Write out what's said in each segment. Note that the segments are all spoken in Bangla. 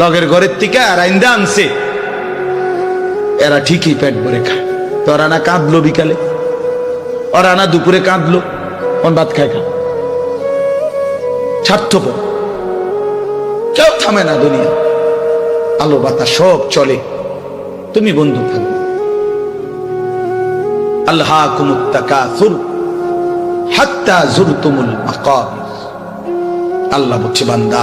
লগের ঘরের থেকে আর আইন্দা আনছে। এরা ঠিকই পেট ভরে খায়। তো রানা কাঁদলো বিকালে? ওরা না দুপুরে কাঁদলো? ভাত খায় খা স্বার্থপর কেউ থামে না দুনিয়া। আলো বাতা সব চলে। তুমি বন্ধু থাকবে আল্লাহ হাত্তা আল্লাহ বলছে, বান্দা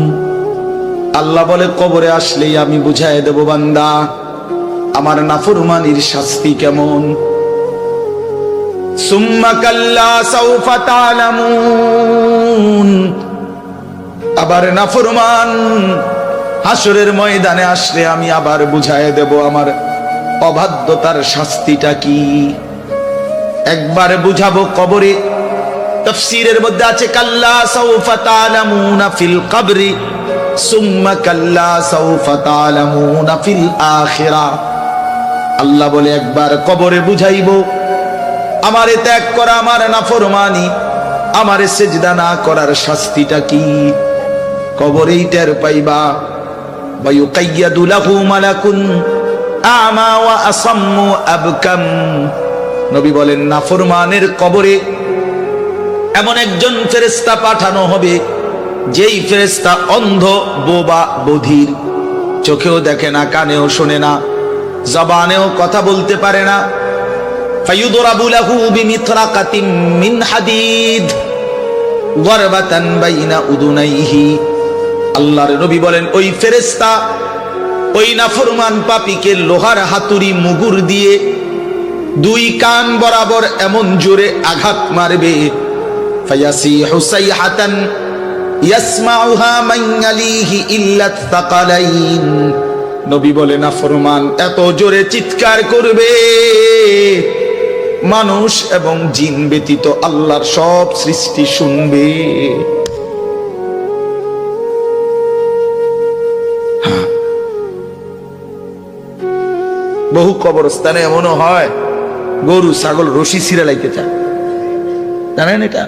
আল্লাহ বলে, কবরে আসলেই আমি বুঝাই দেব বান্দা, আমার নাফরমানির শাস্তি কেমন? সৌফা আবার নাফরমান হাসরের ময়দানে আসলে আমি আবার বুঝাই দেব, আমার অবাধ্যতার শাস্তিটা কি? একবার বুঝাবো কবরে, তফসিরের মধ্যে আছে, কাল্লা সাউফা তালামুনা ফিল কবরি। সুম্মা কাল্লা সাউফা তালামুনা ফিল আল্লাহ বলে, একবার কবরে বুঝাইবো, আমারে ত্যাগ করা আমার নাফরমানি, আমারে সেজদা না করার শাস্তিটা কি? কবরেই টের পাইবা। বায়ুকাইয়াদু লাহু মালাকুন আমা ওয়া আসাম্মু আবকাম। নবী বলেন, নাফরমানের কবরে এমন একজন ফেরেস্তা পাঠানো হবে যেই ফেরেস্তা অন্ধ বোবা বধির, চোখেও দেখে না, কানেও শোনে না, জবানেও কথা বলতে পারে না। আল্লাহর বলেন, ওই ফেরেস্তা ওই লোহার হাতুড়ি দিয়ে দুই কান বরাবর এমন জোরে আঘাত মারবে। সাইহাতান ইয়াসমাউহা মান ইয়ালিহি ইল্লা তাকালাইন। নবী বলে নাফরমান এত জোরে চিৎকার করবে। মানুষ এবং জিন ব্যতীত আল্লাহর সব সৃষ্টি শুনবে। বহু কবরস্থানে এমনও হয়, গরু, ছাগল, রশি ছিঁড়ে লাইতে চায়। জানেন এটা?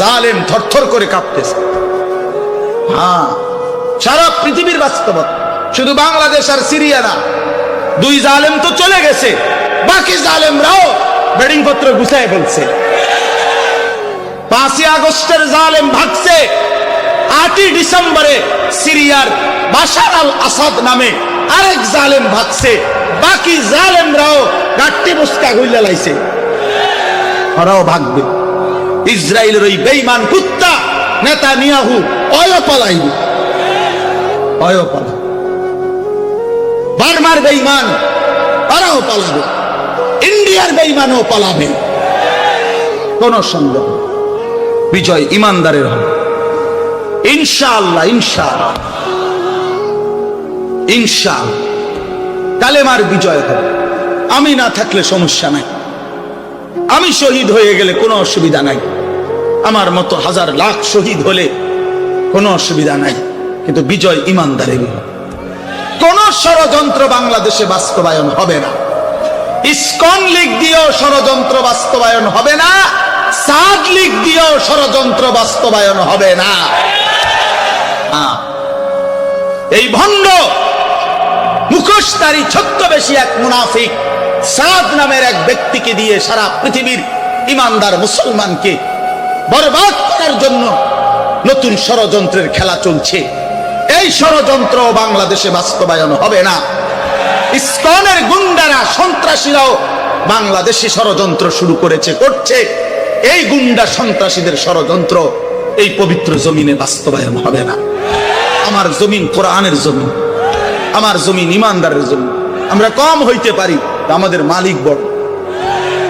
জালেম থরথর করে কাঁপতেছে। হ্যাঁ সারা পৃথিবীর বাস্তবতা। শুধু বাংলাদেশ আর সিরিয়া না, দুই জালেম তো চলে গেছে, বাকি জালেমরাও বেডিং পত্র গুছায় ফেলছে। পাঁচই আগস্টের জালেম ভাগছে, আটই ডিসেম্বরে সিরিয়ার বাশার আল আসাদ নামে আরেক জালেম ভাগছে, বাকি জালেমরাও গাট্টি বুস্কা গুইলা লাইছে। ওরাও ভাগবে। ইসরায়েলের ওই বেইমান কুত্তা, নেতা নিয়াহু অয় পালাইবে। অয় পালা বার্মার বেইমান ওরাও পালাবে। ইন্ডিয়ার বেইমানও পালাবে। কোন সন্দেহ বিজয় ইমানদারের হবে। ইনশাআল্লাহ ইনশাআল্লাহ। ইনশাআল্লাহ। কালেমার বিজয় হবে। আমি না থাকলে সমস্যা নাই। আমি শহীদ হয়ে গেলে কোনো অসুবিধা নাই। আমার মতো হাজার লাখ শহীদ হলে কোনো অসুবিধা নাই, কিন্তু বিজয় ইমানদারের কোন ষড়যন্ত্র বাংলাদেশে বাস্তবায়ন হবে না ইসকন লীগ দিয়েও ষড়যন্ত্র বাস্তবায়ন হবে না, সাদ লীগ দিয়েও ষড়যন্ত্র বাস্তবায়ন হবে না। এই ভণ্ড, মুখোশধারী ছদ্মবেশী এক মুনাফিক, সাদ নামের এক ব্যক্তিকে দিয়ে সারা পৃথিবীর ইমানদার মুসলমানকে বরবাদ করার জন্য নতুন ষড়যন্ত্রের খেলা চলছে। এই ষড়যন্ত্র বাংলাদেশে বাস্তবায়ন হবে না। ইসকনের গুন্ডারা, সন্ত্রাসীরাও বাংলাদেশে ষড়যন্ত্র শুরু করেছে, করছে। এই গুন্ডা সন্ত্রাসীদের ষড়যন্ত্র এই পবিত্র জমিনে বাস্তবায়ন হবে না। আমার জমিন কোরআনের জমিন আমার জমিন ইমানদারের জমিন আমরা কম হইতে পারি, আমাদের মালিক বড়।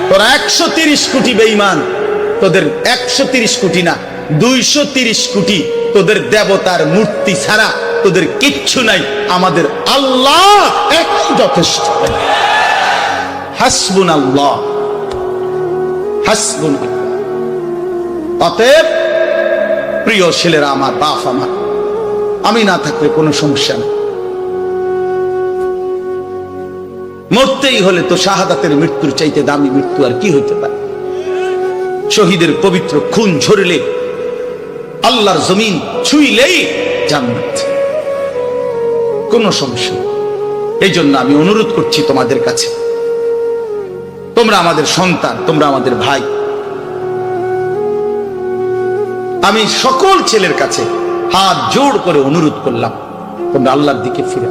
তোরা একশো তিরিশ কোটি বেইমান তোদের একশো কোটি না, দুইশো কোটি তোদের দেবতার মূর্তি ছাড়া তোদের কিচ্ছু নাই। আমাদের আল্লাহ একই যথেষ্ট। হাসবুন আল্লাহ হাসবুন অতএব, প্রিয় ছেলেরা, আমার বাপ, আমার, আমি না থাকলে কোনো সমস্যা নেই। মরতেই হলে তো শাহাদাতের মৃত্যুর চাইতে দামি মৃত্যু আর কি হইতে পারে? শহীদের পবিত্র খুন ঝরলে আল্লাহর জমিন ছুইলেই জান্নাত। কোনো সমস্যা এই জন্য আমি অনুরোধ করছি তোমাদের কাছে। তোমরা আমাদের সন্তান, তোমরা আমাদের ভাই। আমি সকল ছেলের কাছে হাত জোড় করে অনুরোধ করলাম, তোমরা আল্লাহর দিকে ফিরে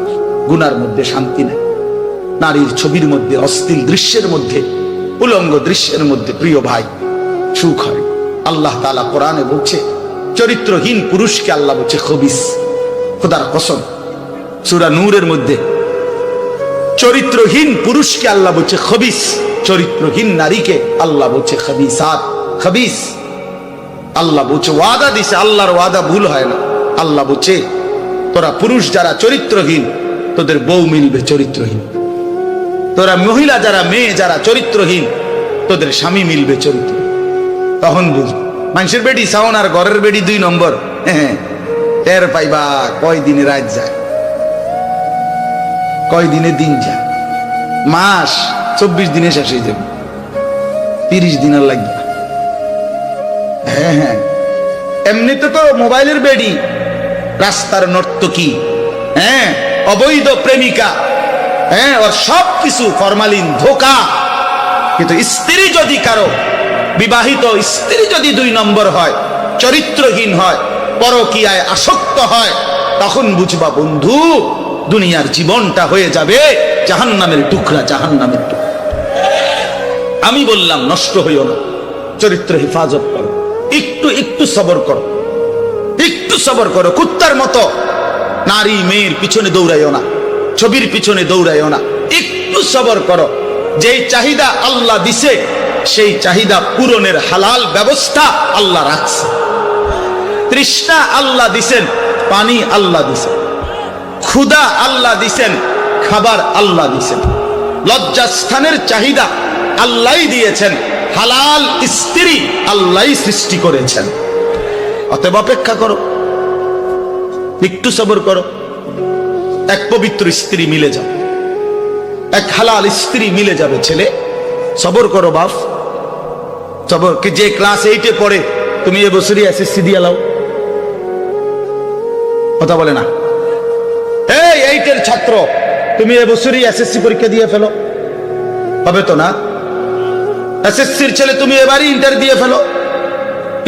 গুনার মধ্যে শান্তি নাই। নারীর ছবির মধ্যে অস্থির দৃশ্যের মধ্যে, উলঙ্গ দৃশ্যের মধ্যে, প্রিয় ভাই। সুখ হয়। আল্লাহ তালা কোরআনে বলছে, চরিত্রহীন পুরুষকে আল্লাহ বলছে খবিস। খোদার কসম। সুরা নূরের মধ্যে চরিত্রহীন পুরুষকে আল্লাহ বলছে খবিস। চরিত্রহীন নারীকে আল্লাহ বলছে খবিসাত। খবিস। আল্লাহ বলছে ওয়াদা দিছে, আল্লাহর ওয়াদা ভুল হয় না। আল্লাহ বলছে, তোরা পুরুষ যারা চরিত্রহীন, তোদের বউ মিলবে চরিত্রহীন। তোরা মহিলা যারা মেয়ে যারা চরিত্রহীন, তোদের স্বামী মিলবে চরিত্র তখন বুঝ। মানুষের বেডি সাউন আর ঘরের বেডি দুই নম্বর। হ্যাঁ টের পাইবা কয় দিনে রাত যায়। কয় দিনে দিন যায়। মাস চব্বিশ দিনে শেষ হয়ে যাবে। তিরিশ দিন আর লাগবে হ্যাঁ হ্যাঁ। এমনিতে তো মোবাইলের বেডি রাস্তার নর্তকী। হ্যাঁ অবৈধ প্রেমিকা। হ্যাঁ ওর সব কিছু ফরমালিন ধোকা। কিন্তু স্ত্রী যদি কারও বিবাহিত স্ত্রী যদি দুই নম্বর হয়, চরিত্রহীন হয়, পরকিয়ায় আসক্ত হয়, তখন বুঝবা বন্ধু, দুনিয়ার জীবনটা হয়ে যাবে জাহান্নামের টুকরা জাহান্নামের টুকরা। আমি বললাম, নষ্ট হইও না, চরিত্র হেফাজত করো। একটু একটু সবর করো। একটু সবর করো, কুত্তার মতো। নারী, মেয়ের পিছনে দৌড়াইও না, ছবির পিছনে দৌড়াইও না। একটু সবর করো। যেই চাহিদা আল্লাহ দিছে সেই চাহিদা পূরণের হালাল ব্যবস্থা আল্লাহ রাখছে। তৃষ্ণা আল্লাহ দিছেন, পানি আল্লাহ দিছেন ক্ষুদা আল্লাহ দিছেন, খাবার আল্লাহ দিছেন। লজ্জাস্থানের চাহিদা আল্লাহ দিয়েছেন, হালাল স্ত্রী আল্লাহ সৃষ্টি করেছেন। অতএব অপেক্ষা করো একটু সবর করো, এক পবিত্র স্ত্রী মিলে যাবে, এক হালাল স্ত্রী মিলে যাবে ছেলে। সবর করো বাপ। সবর, কি যে ক্লাস এইটে পড়ে, তুমি এবছরই এসএসসি দিয়ে লাও। কথা বলে না। এই এইটের ছাত্র, তুমি এবছরই এসএসসি পরীক্ষা দিয়ে ফেলো। হবে তো না? এসএসসির ছেলে তুমি এবারই ইন্টার দিয়ে ফেলো।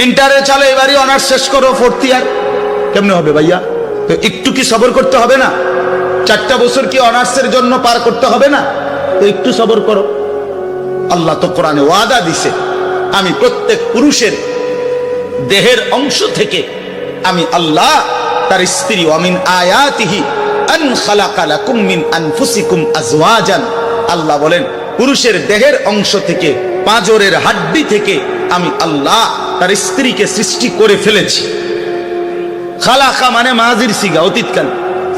ইন্টারে চালে এবারই অনার্স শেষ করো ফোর্থ ইয়ার কেমনে হবে ভাইয়া? তো একটু কি সবর করতে হবে না? চারটা বছর কি অনার্সের জন্য পার করতে হবে না? তো একটু সবর করো। আল্লাহ তো কোরআনে ওয়াদা দিছে, আমি প্রত্যেক পুরুষের দেহের অংশ থেকে আমি আল্লাহ তার স্ত্রী অমিন আয়াতিহি, আন খালাকা লাকুম মিন আনফুসিকুম আজওয়াজান। আল্লাহ বলেন, পুরুষের দেহের অংশ থেকে, পাঁজরের হাড্ডি থেকে আমি আল্লাহ তার স্ত্রীকে সৃষ্টি করে ফেলেছি। খালাকা মানে মাজির সিগা, অতীতকাল।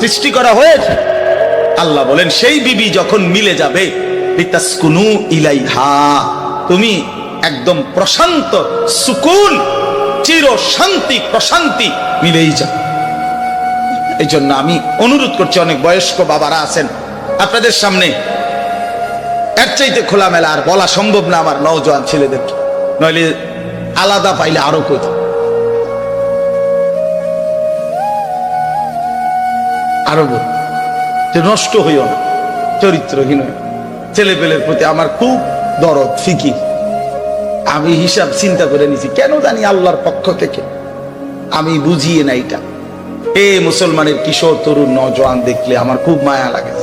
সৃষ্টি করা হয়েছে। আল্লাহ বলেন, সেই বিবি যখন মিলে যাবে লিতাসকুনু ইলাইহা। তুমি একদম প্রশান্ত সুকুন চির শান্তি প্রশান্তি মিলেই যাবে এই জন্য আমি অনুরোধ করছি, অনেক বয়স্ক বাবারা আছেন, আপনাদের সামনে এর চাইতে খোলামেলা আর বলা সম্ভব না আমার নওজোয়ান ছেলেদেরকে। নইলে আলাদা পাইলে আরও কোথাও আরও নষ্ট হইও না, চরিত্রহীন হইও। ছেলেপেলের প্রতি আমার খুব দরদ, ফিকির। আমি হিসাব চিন্তা করে নিছি, কেন জানি আল্লাহর পক্ষ থেকে। আমি বুঝিয়ে না এটা। এ মুসলমানের কিশোর, তরুণ, নজওয়ান দেখলে আমার খুব মায়া লাগে।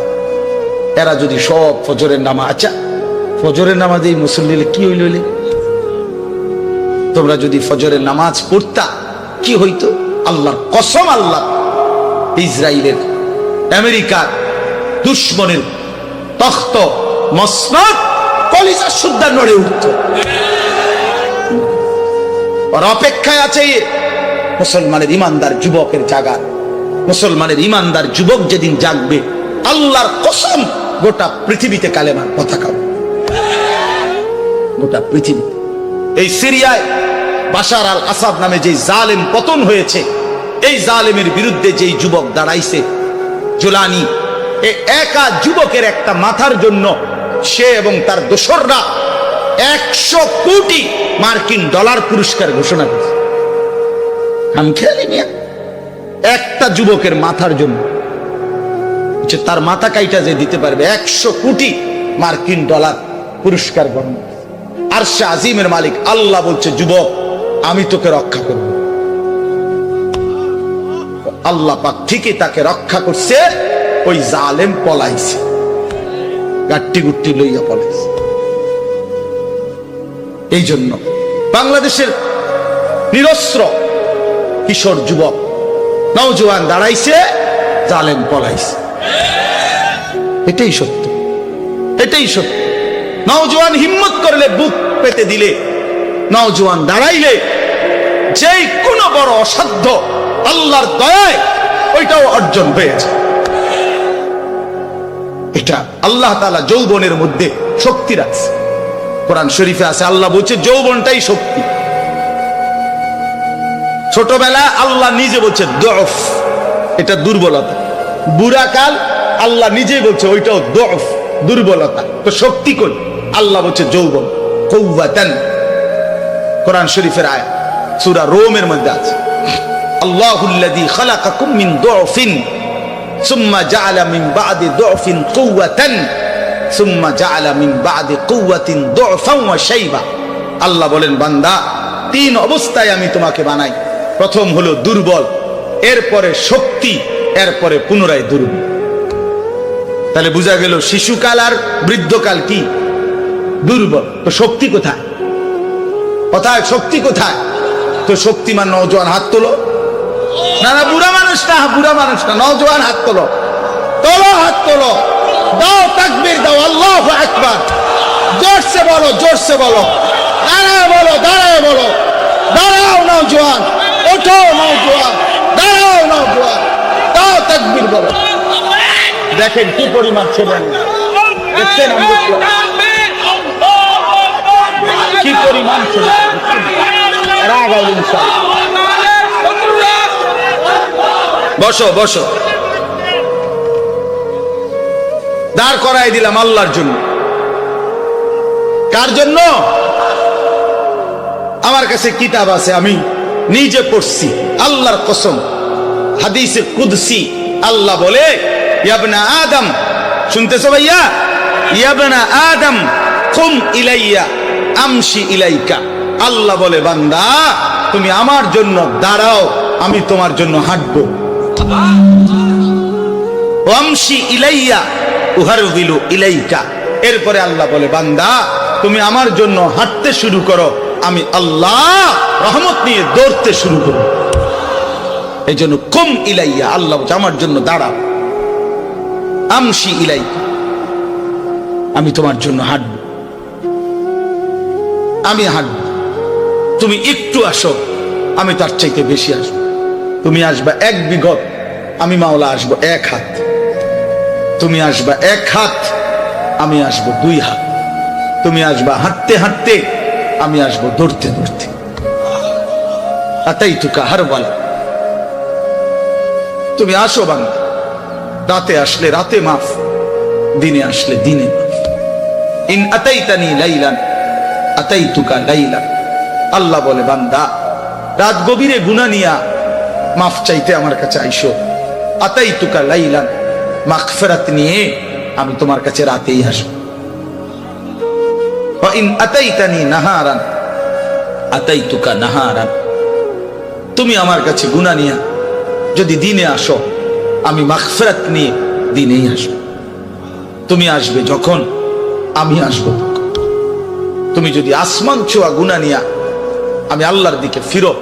এরা যদি সব ফজরের নামা আচ্ছা ফজরের নামাজ এই মুসল্লিলে কি হইল? তোমরা যদি ফজরের নামাজ পড়তা, কি হইতো? আল্লাহর কসম আল্লাহ ইসরায়েলের আমেরিকার দুশ্মনের তখ্ত মসনদ কলিজা সুদ্ধা নড়ে উঠত। ওর অপেক্ষায় আছে মুসলমানের ইমানদার যুবকের জাগা। মুসলমানের ইমানদার যুবক যেদিন জাগবে, আল্লাহর কসম গোটা পৃথিবীতে কালেমার। গোটা এই সিরিয়ায় বাশার আল আসাদ নামে যে জালেম পতন হয়েছে, এই জালেমের বিরুদ্ধে যেই যুবক দাঁড়াইছে, জুলানি, এ একা যুবকের একটা মাথার জন্য সে এবং তার দোসররা একশো কোটি মার্কিন ডলার পুরস্কার ঘোষণা করেছে। আমি খেয়ালি মিয়া। একটা যুবকের মাথার জন্য। তার মাথা কাইটা যে দিতে পারবে, একশো কোটি মার্কিন ডলার পুরস্কার গ্রহণ আর সে আজিমের মালিক, আল্লাহ বলছে, যুবক, আমি তোকে রক্ষা করব। আল্লাহ পাক ঠিকই তাকে রক্ষা করছে, ওই জালেম পলাইছে। গাট্টি গুট্টি লইয়া পলাইছে এই জন্য বাংলাদেশের নিরস্ত্র কিশোর যুবক নওজোয়ান দাঁড়াইছে, জালেম পলাইছে। এটাই সত্য এটাই সত্য। নওজোয়ান হিম্মত করলে বুক পেতে দিলে, নওজোয়ান দাঁড়াইলে যেই কোনো বড় অসাধ্য আল্লাহর দয়ায় ওইটাও অর্জন হয়েছে এটা আল্লাহ তাআলা যৌবনের মধ্যে শক্তি রাখছে। কোরআন শরীফে আছে, আল্লাহ বলছে, যৌবনটাই শক্তি। ছোটবেলা আল্লাহ নিজে বলছে দফ এটা দুর্বলতা। বুড়াকাল আল্লাহ নিজেই বলছে, ওইটাও দফ দুর্বলতা। তো শক্তি কই? আল্লাহ বলছে, যৌবন। কৌবাতান কোরআন শরীফের আয়া সূরা রোমের মধ্যে আছে। আল্লাহুল্লাযী খালাকাকুম মিন দুফিন আল্লাহ বলেন, বান্দা, তিন অবস্থায় আমি তোমাকে বানাই। প্রথম হলো দুর্বল, এরপরে শক্তি, এরপরে পুনরায় দুর্বল। তাহলে বোঝা গেল, শিশুকাল আর বৃদ্ধকাল কি? দুর্বল। তো শক্তি কোথায়? কোথায় শক্তি কোথায়? তো শক্তিমান নৌজওয়ান হাত তোলো। না না, বুড়া মানুষ না বুড়া মানুষ না নৌজওয়ান হাত তোলো। তোলো, হাত তোলো। দাও তাকবীর, দাও, আল্লাহ আকবার। জোরসে বলো জোরসে বলো। দাঁড়ায় বলো দাঁড়ায় বলো। দাঁড়াও নৌজওয়ান ওঠো নৌজওয়ান দাঁড়াও নৌজওয়ান দাও তাকবীর বলো। দেখেন কি পরিমাণ দেখলাম। কি পরিমাণ ছিলেন রাগ ইনশাআল্লাহ। বসো বসো। দাঁড় করাই দিলাম আল্লাহর জন্য। কার জন্য? আমার কাছে কিতাব আছে, আমি নিজে পড়ছি। আল্লাহর কসম। হাদিসে কুদসি। আল্লাহ বলে, ইয়াবনা আদম। শুনতেছো ভাইয়া? ইয়াবনা আদম, কুম ইলাইয়া, আমশি ইলাইকা। আল্লাহ বলে, বান্দা, তুমি আমার জন্য দাঁড়াও, আমি তোমার জন্য হাঁটবো। এরপরে আল্লাহ বলে, বান্দা, তুমি আমার জন্য হাঁটতে শুরু করো, আমি আল্লাহ রহমত নিয়ে দৌড়তে শুরু করো এই জন্য কম ইলাইয়া, আল্লাহ আমার জন্য দাঁড়াও। আমশি ইলাইকা, আমি তোমার জন্য হাঁটব। আমি হাঁটব। তুমি একটু আসো, আমি তার চাইতে বেশি আসব। তুমি আসবা এক বিগত আমি মাওলা আসব এক হাত। তুমি আসবা এক হাত, আমি আসব দুই হাত। তুমি আসবা হাঁটতে হাঁটতে, আমি আসব দৌড়তে দৌড়তে। তাই তুকা হার বলা তুমি আসো বাংলা রাতে আসলে রাতে মাফ, দিনে আসলে দিনে মাফ। ইন আতাইতানি লাইলান আতাইতুকা লাইলান আল্লাহ বলে, বান্দা, রাত গভীরে গুনা নিয়া মাফ চাইতে আমার কাছে আইসো। আতাইতুকা লাইলান, মাগফিরাত নিয়ে আমি তোমার কাছে রাতেই আসব। ওয়া ইন আতাইতানি নাহারান নাহারান। তুমি আমার কাছে গুনাহ নিয়া, যদি দিনে আসো, আমি মাগফিরাত নিয়ে দিনেই আসব। তুমি আসবে যখন আমি আসব তুমি যদি আসমান ছোঁয়া গুনা নিয়া, আমি আল্লাহর দিকে ফিরো,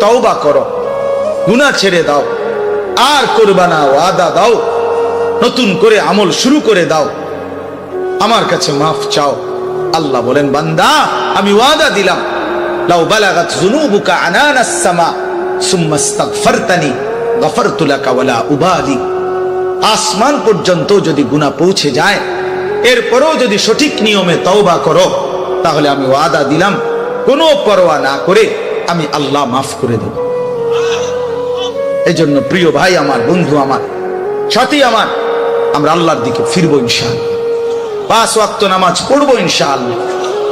তওবা করো, গুনাহ ছেড়ে দাও আর করবা না, ওয়াদা দাও। নতুন করে আমল শুরু করে দাও। আমার কাছে মাফ চাও। আল্লাহ বলেন, বান্দা, আমি ওয়াদা দিলাম। লাউ বালাগাত যুনুবুকা আনানাস সামা, সুম্মা ইস্তাগফারতানি, গফারতু লাকা ওয়ালা উবালি। আসমান পর্যন্ত যদি গুনাহ পৌঁছে যায়, এরপরেও যদি সঠিক নিয়মে তওবা করো, তাহলে আমি ওয়াদা দিলাম। কোনো পরোয়া না করে আমি আল্লাহ মাফ করে দেব। এই জন্য প্রিয় ভাই আমার, বন্ধু আমার, সাথী আমার, আমরা আল্লাহর দিকে ফিরবো ইনশাল পাঁচ ওয়াক্ত নামাজ পড়ব ইনশাল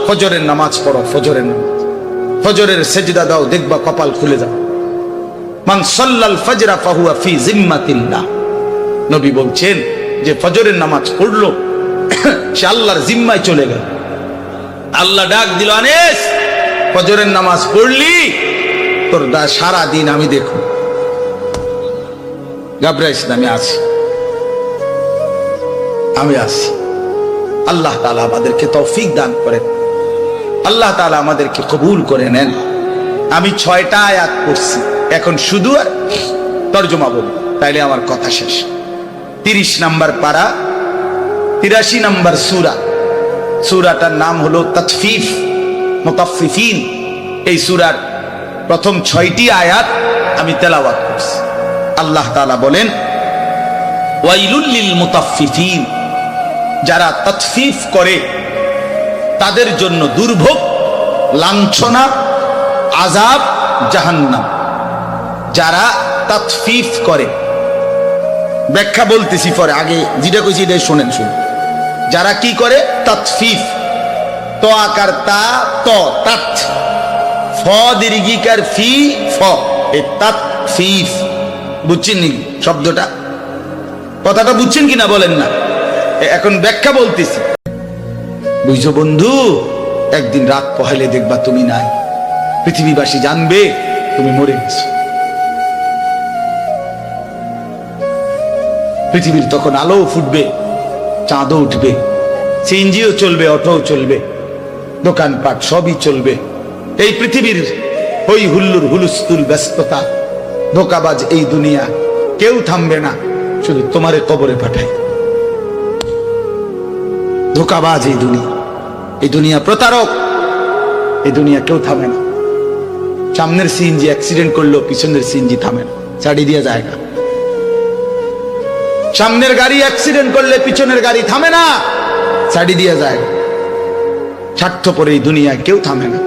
ফজরের নামাজ পড়ো, ফজরের নামাজ। ফজরের সেজদা দাও, দেখবা কপাল খুলে যাও মান সাল্লাল ফজরা ফাহুয়া ফি জিম্মাতিল্লাহ। নবী বলছেন যে ফজরের নামাজ পড়ল, সে আল্লাহর জিম্মায় চলে গেল। আল্লাহ ডাক দিল, আনেস, ফজরের নামাজ পড়লি, তোর সারা দিন আমি দেখো গাবরাইস আমি আছি। আমি আছি। আল্লাহ তালা আমাদেরকে তৌফিক দান করেন। আল্লাহ তালা আমাদেরকে কবুল করে নেন। আমি ছয়টা আয়াত পড়ছি। এখন শুধু আর তর্জমা বলি তাইলে আমার কথা শেষ। তিরিশ নাম্বার পারা, তিরাশি নাম্বার সুরা। সুরাটার নাম হলো তৎফিফ মোতাফিফিন এই সুরার প্রথম ছয়টি আয়াত আমি তেলাওয়াত করছি। আল্লাহ তাআলা বলেন যারা তৎফিফ করে তাদের জন্য দুর্ভোগ লাঞ্ছনা আজাব জাহান্নাম। যারা তৎফিফ করে ব্যাখ্যা বলতেছি পরে আগে যেটা কইছি এটাই শোনেন শুনুন। যারা কি করে? তৎফিফ। ত আকার তা ত তাত ফ দীর্ঘিকার ফি ফ। এ তাত ফিফ বুঝছেন নি শব্দটা? কথাটা বুঝছেন কিনা বলেন না। এখন ব্যাখ্যা বলতেছি। বুঝছ বন্ধু, একদিন রাত পহেলে দেখবা তুমি নাই। পৃথিবীবাসী জানবে তুমি মরে গেছো। পৃথিবীর তখন আলো ফুটবে, চাঁদও উঠবে, সিএনজিও চলবে, অটোও চলবে, দোকানপাট সবই চলবে। এই পৃথিবীর হই হুল্লুর হুলুস্তুল ব্যস্ততা ধোকাবাজ এই দুনিয়া। কেউ থামবে না, শুধু তোমারে কবরে পাঠায় ধোকাবাজ এই দুনিয়া। এই দুনিয়া প্রতারক। এই দুনিয়া কেউ থামে না। সামনের সিএনজি অ্যাক্সিডেন্ট করল, পিছনের সিএনজি থামে না। ছাড়ি দিয়ে জায়গা সামনের গাড়ি অ্যাক্সিডেন্ট করলে, পিছনের গাড়ি থামে না। ছাড়ি দিয়ে যায় স্বার্থ পরে এই দুনিয়ায় কেউ থামে না।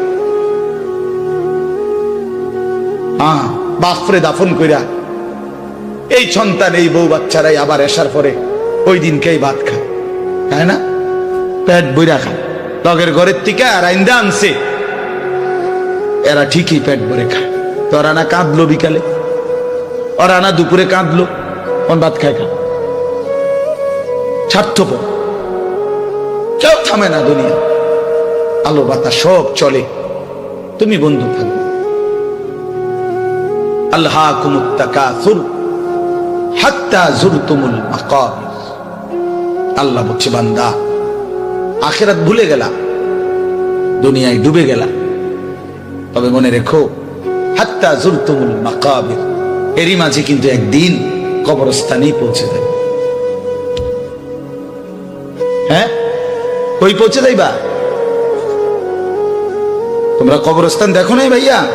হ্যাঁ বাফরে দাফন কইরা। এই সন্তান, এই বউ বাচ্চারাই আবার আসার পরে ওই দিনকেই ভাত খায়। তাই না? পেট বইরা খায়। লগের ঘরের থেকে আর আইন্দা আনছে। এরা ঠিকই পেট ভরে খায়। তো ওরা না কাঁদলো বিকালে? ওরা না দুপুরে কাঁদলো? কোন ভাত খায় খা স্বার্থপর। কেউ থামে না দুনিয়া। আলো বাতাস সব চলে। তুমি বন্ধু থাকবে আল্লাহ বলছে, বান্দা, আখেরাত ভুলে গেলা, দুনিয়ায় ডুবে গেলা। তবে মনে রেখো, হাত্তা জুরতুমুল মাকাবির, এরই মাঝে কিন্তু একদিন কবরস্থানেই পৌঁছে যাবে। হ্যাঁ? ওই পৌঁছে যাইবা? তোমরা কবরস্থান দেখো নাই ভাইয়া?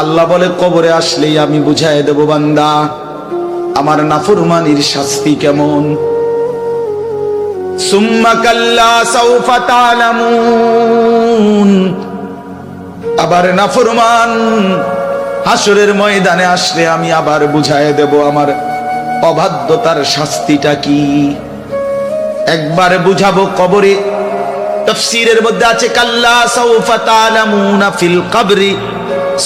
আল্লাহ বলে, কবরে আসলেই আমি বুঝাই দেব, বান্দা, আমার নাফরমানির শাস্তি কেমন? আবার নাফরমান হাসরের ময়দানে আসলে আমি আবার বুঝাই দেব, আমার অবাধ্যতার শাস্তিটা কি? একবার বুঝাবো কবরে তফসিরের মধ্যে আছে কাল্লা সাউফা তালামুনা ফিল কবরি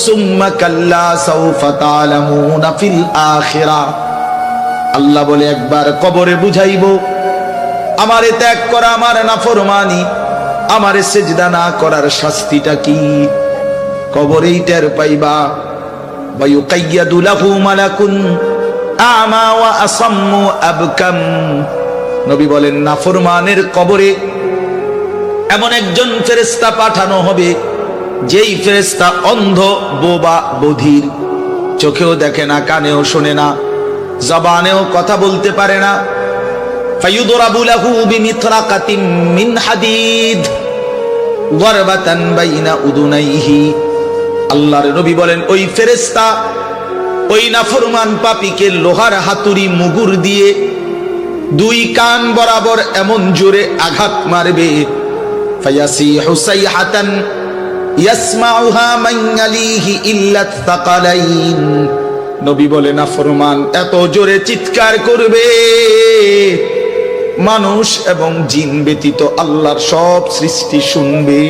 সুম্মা কাল্লা সাউফা তালামুনা ফিল আখিরা আল্লাহ বলে একবার কবরে বুঝাইবো আমারে ত্যাগ করা আমার নাফরমানি আমারে সেজদা না করার শাস্তিটা কি কবরেই টের পাইবা ويقيد له ملك أعمى وأصم أبكم নবী বলেন নাফরমানের কবরে এমন একজন ফেরেস্তা পাঠানো হবে, যেই ফেরেস্তা অন্ধ, বোবা, বধির, চোখেও দেখে না, কানেও শোনে না, জবানেও কথা বলতে পারে না। আল্লাহর বলেন, ওই ওই নাফরমান পাপিকে লোহার হাতুড়ি দিয়ে দুই কান বরাবর এমন জোরে আঘাত মারবে ফায়াসিহু সাইহাতান ইয়াসমাউহা মান ইয়ালিহি ইল্লা তাকালাইন নবী বলে, না ফরমান, এত জোরে চিৎকার করবে। মানুষ এবং জিন ব্যতীত আল্লাহর সব সৃষ্টি শুনবে।